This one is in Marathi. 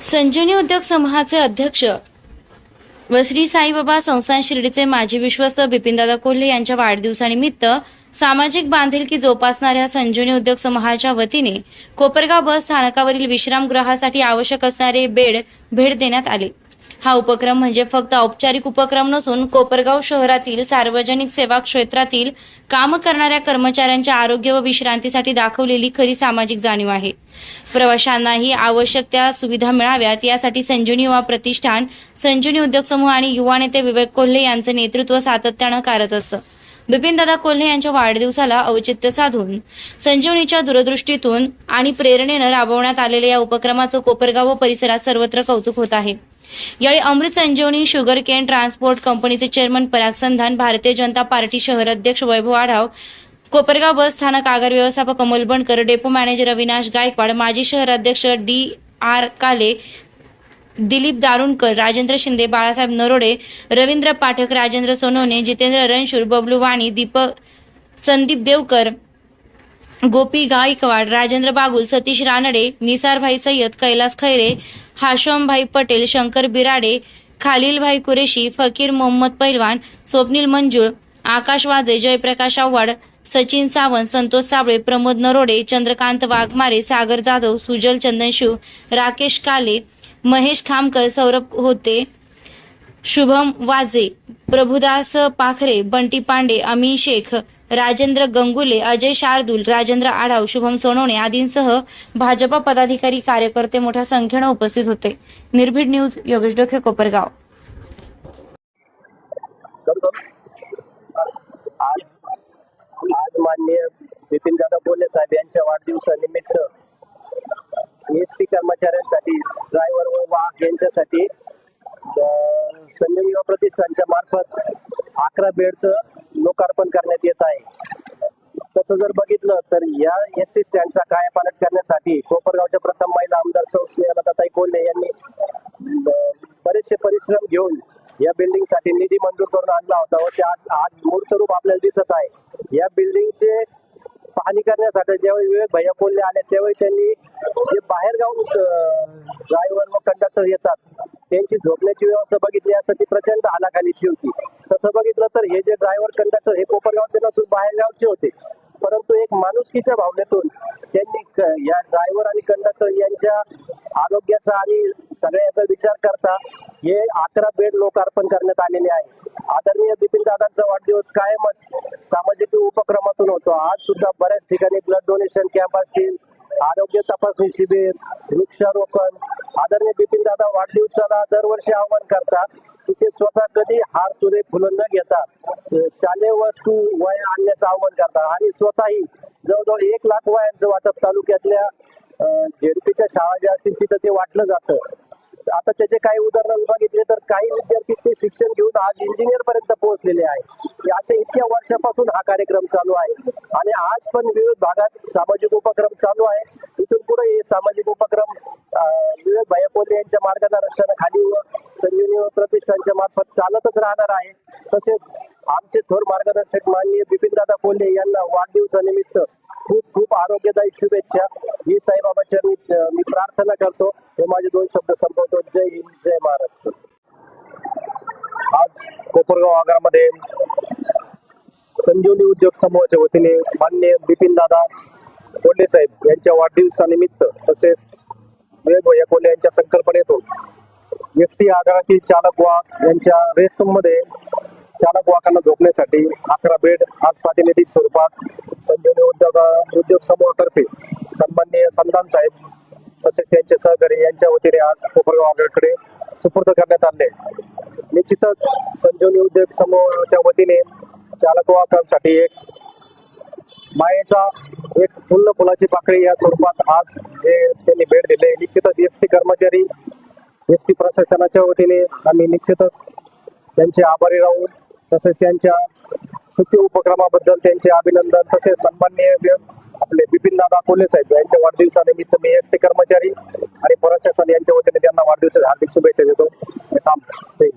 संजीवनी उद्योग समूहाचे अध्यक्ष व श्री साईबाबा संस्थान शिर्डीचे माजी विश्वस्त बिपिनदादा कोल्हे यांच्या वाढदिवसानिमित्त सामाजिक बांधिलकी जोपासणाऱ्या संजीवनी उद्योग समूहाच्या वतीने कोपरगाव बस स्थानकावरील विश्रामगृहासाठी आवश्यक असणारे बेड भेट देण्यात आले. हा उपक्रम म्हणजे फक्त औपचारिक उपक्रम नसून कोपरगाव शहरातील सार्वजनिक सेवा क्षेत्रातील काम करणाऱ्या कर्मचाऱ्यांच्या आरोग्य व विश्रांतीसाठी दाखवलेली खरी सामाजिक जाणीव आहे. प्रवाशांनाही आवश्यक त्या सुविधा मिळाव्यात यासाठी संजीवनी युवा प्रतिष्ठान संजीवनी उद्योग समूह आणि युवा नेते विवेक कोल्हे यांचं नेतृत्व सातत्यानं करत असतं. बिपिनदादा कोल्हे यांच्या वाढदिवसाला औचित्य साधून संजीवनीच्या दूरदृष्टीतून आणि प्रेरणेनं राबवण्यात आलेल्या या उपक्रमाचं कोपरगाव व परिसरात सर्वत्र कौतुक होत आहे. यावेळी Amrut Sanjivani sugar cane transport कंपनीचे चेअरमन पराग संधान भारतीय जनता पार्टी शहर अध्यक्ष वैभव आढाव कोपरगाव बस स्थानक आगार व्यवस्थापक अमोल बनकर डेपो मॅनेजर अविनाश गायकवाड माजी शहर अध्यक्ष डी आर काले दिलीप दारुणकर राजेंद्र शिंदे बाळासाहेब नरोडे रवींद्र पाठक राजेंद्र सोनवणे जितेंद्र रणशूर बबलू वाणी दीपक संदीप देवकर गोपी गायकवाड राजेंद्र बागुल सतीश रानडे निसारभाई सय्यद कैलास खैरे हाशमभाई पटेल शंकर बिराडे खालीलभाई कुरेशी फकीर मोहम्मद पैलवान स्वप्नील मंजूळ आकाश वाजे जयप्रकाश आव्हाड सचिन सावंत संतोष साबळे प्रमोद नरोडे चंद्रकांत वाघमारे सागर जाधव सुजल चंदनशिव राकेश काले महेश खामकर सौरभ होते. शुभम वाजे प्रभुदास पाखरे बंटी पांडे अमीन शेख राजेंद्र गंगुले अजय शार्दूल राजेंद्र आढाव शुभम सोनवणे आदींसह भाजपा पदाधिकारी कार्यकर्ते मोठ्या संख्येनं उपस्थित होते. निर्भीड न्यूज योगेश डोखे कोपरगाव. आज आज माननीय बिपिन दादा बोले साहेब यांच्या वाढदिवसानिमित्त एस टी कर्मचाऱ्यांसाठी ड्रायव्हर व वाहक यांच्यासाठी अं, युवा प्रतिष्ठानच्या मार्फत अकरा बेडचं लोकार्पण करण्यात येत आहे. तसं जर बघितलं तर या एस टी स्टँडचा कायापालट करण्यासाठी कोपरगावच्या प्रथम महिला आमदार सौ स्नेहलताताई कोल्हे यांनी बरेचसे परिश्रम घेऊन या बिल्डिंगसाठी निधी मंजूर करून आणला होता व ते आज आज मूर्त रूप आपल्याला दिसत आहे. या बिल्डिंगचे पाहणी करण्यासाठी ज्यावेळी विवेक भैया कोल्हे आले त्यावेळी त्यांनी जे बाहेर गावून ड्रायव्हर व कंडक्टर येतात. त्यांची झोपण्याची व्यवस्था बघितली असता ती प्रचंड हालाखालीची होती. तसं बघितलं तर हे जे ड्रायव्हर कंडक्टर हे कोपरगावचे नसून बाहेर गावचे होते. परंतु एक माणुसकीच्या भावनेतून त्यांनी या ड्रायव्हर आणि कंडक्टर यांच्या आरोग्याचा आणि सगळ्याचा विचार करता हे अकरा बेड लोकार्पण करण्यात आलेले आहे. आदरणीय बिपिन दादांचा वाढदिवस कायमच सामाजिक उपक्रमातून होतो. आज सुद्धा बऱ्याच ठिकाणी ब्लड डोनेशन कॅम्प असतील आरोग्य तपासणी शिबिर वृक्षारोपण. आदरणीय बिपिन दादा वाढदिवसाला दरवर्षी आवाहन करतात की ते स्वतः कधी हार तुरे फुलं न घेता शालेय वस्तू वया आणण्याचं आवाहन करतात. आणि स्वतःही जवळजवळ एक लाख वयांचं वाटप तालुक्यातल्या झेडपीच्या शाळा ज्या असतील तिथं ते वाटलं जातं. आता त्याचे काही उदाहरण बघितले तर काही विद्यार्थी ते शिक्षण घेऊन आज इंजिनियर पर्यंत पोहोचलेले आहे असे इतक्या वर्षापासून हा कार्यक्रम चालू आहे. आणि आज पण विविध भागात सामाजिक उपक्रम चालू आहे. इथून पुढे हे सामाजिक उपक्रम विवेक भैया यांच्या मार्गदर्शनाखाली व संजीवनी प्रतिष्ठानच्या मार्फत चालतच राहणार आहे. तसेच आमचे थोर मार्गदर्शक माननीय बिपिन दादा कोल्हे यांना वाढदिवसानिमित्त खूप खूप आरोग्यदायी शुभेच्छा. ही साईबाबाच्या मी प्रार्थना करतो. हे माझे दोन शब्द संपवतो. जय हिंद जय महाराष्ट्र. आज कोपरगाव आगारामध्ये संजीवनी उद्योग समूहाच्या वतीने मान्य बिपिन दादा कोल्हे साहेब यांच्या वाढदिवसानिमित्त तसेच विवेक भैया कोल्हे यांच्या संकल्पनेतून एस टी आगारातील चालक वाहक यांच्या रेस्टमध्ये चालक वाहकांना झोपण्यासाठी अकरा बेड आज प्रातिनिधिक स्वरूपात संजीवनी उद्योग उद्योग समूहातर्फे सन्माननीय संतान साहेब तसेच त्यांचे सहकारी यांच्या वतीने आज कोपरगावकडे सुपूर्द करण्यात आले निश्चितच संजीवनी उद्योग समूहाच्या वतीने चालक वाहकांसाठी एक मायेचा एक फुल्ल फुलाची पाकळी या स्वरूपात आज जे त्यांनी भेट दिले निश्चितच एस टी कर्मचारी एस टी प्रशासनाच्या वतीने आम्ही निश्चितच त्यांचे आभारी राहून तसेच त्यांच्या सुट्टी उपक्रमाबद्दल त्यांचे अभिनंदन तसेच सन्माननीय दादा कोल्हे साहेब यांच्या वाढदिवसानिमित्त मी एस टी कर्मचारी आणि प्रशासन यांच्या वतीने त्यांना वाढदिवसाच्या हार्दिक शुभेच्छा देतो. मी थांबतो. जय